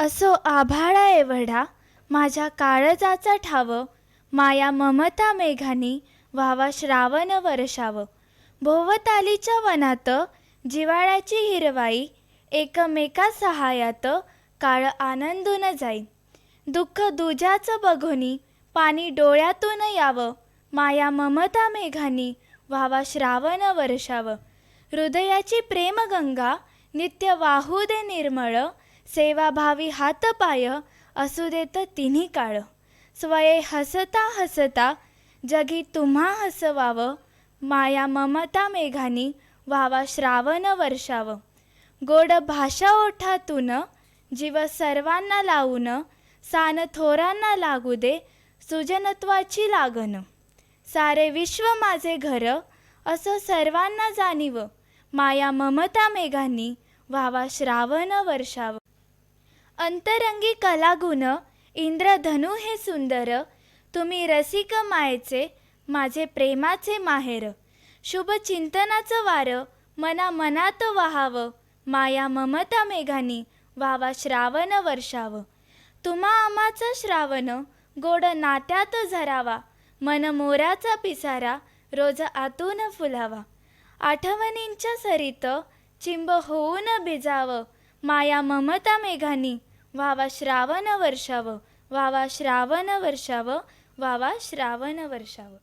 असो आभाळा एवढा माझ्या काळजाचा ठाव माया ममता मेघानी व्हावा श्रावण वर्षाव. भोवतालीच्या वनात जिवाळ्याची हिरवाई एकमेका सहायात काळ आनंदून जाई. दुःख दुजाचं बघोनी पाणी डोळ्यातून यावं. माया ममता मेघानी व्हावा श्रावण वर्षाव. हृदयाची प्रेमगंगा नित्य वाहू दे निर्मळ सेवाभावी हात पाय असू देत तिन्ही काळ. स्वये हसता हसता जगी तुम्हा हसवावं माया ममता मेघानी व्हावा श्रावण वर्षावं. गोड भाषा ओठातून जीव सर्वांना लावून सान थोरांना लागू दे सुजनत्वाची लागण. सारे विश्व माझे घर असं सर्वांना जाणीव माया ममता मेघांनी व्हावा श्रावण वर्षाव. अंतरंगी कलागुण इंद्रधनु हे सुंदर तुम्ही रसिक मायेचे माझे प्रेमाचे माहेर. शुभ चिंतनाचं वार मना मनात वहावं माया ममता मेघानी व्हावा श्रावण वर्षाव. तुम्हा आमाचा श्रावण गोड नात्यात झरावा मन मोराचा पिसारा रोज आतून फुलावा. आठवणींच्या सरीत चिंब होऊन भिजावं माया ममता मेघानी वावा श्रावण वर्षाव वावा श्रावण वर्षाव वावा श्रावण वर्षाव.